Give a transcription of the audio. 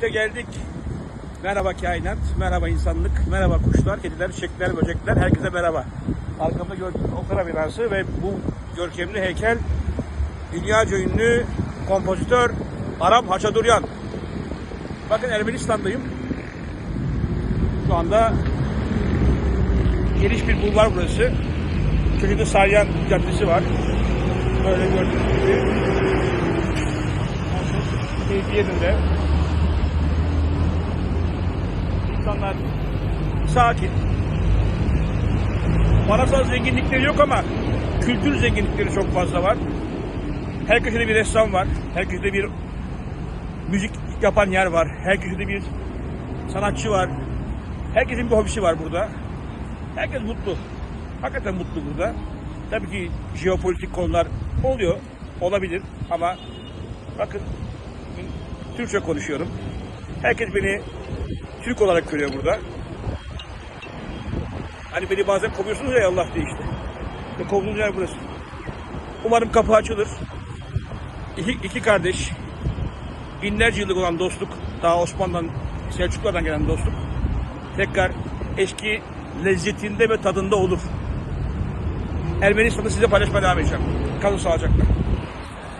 İşte geldik. Merhaba kainat, merhaba insanlık, merhaba kuşlar, kediler, çiçekler, böcekler, herkese merhaba. Arkamda gördüğünüz opera binası ve bu görkemli heykel dünyaca ünlü kompozitör Aram Haçaduryan. Bakın Ermenistan'dayım. Şu anda geniş bir bulvar burası. Köşede Saryan Caddesi var. Böyle gördüğünüz gibi. Keyfi yerinde. İnsanlar sakin. Parasal zenginlikleri yok ama kültür zenginlikleri çok fazla var. Her köşede bir ressam var. Her köşede bir müzik yapan yer var. Her köşede bir sanatçı var. Herkesin bir hobisi var burada. Herkes mutlu. Hakikaten mutlu burada. Tabii ki jeopolitik konular oluyor. Olabilir ama bakın Türkçe konuşuyorum. Herkes beni Türk olarak görüyor burada. Hani beni bazen kovuyorsunuz ya Allah diye işte. Ve kovduğunuz yer burası. Umarım kapı açılır. İki, iki kardeş. Binlerce yıllık olan dostluk. Daha Osmanlı'dan, Selçuklulardan gelen dostluk. Tekrar eski lezzetinde ve tadında olur. Ermenistan'ı size paylaşmaya devam edeceğim. Kalın sağlıcakla.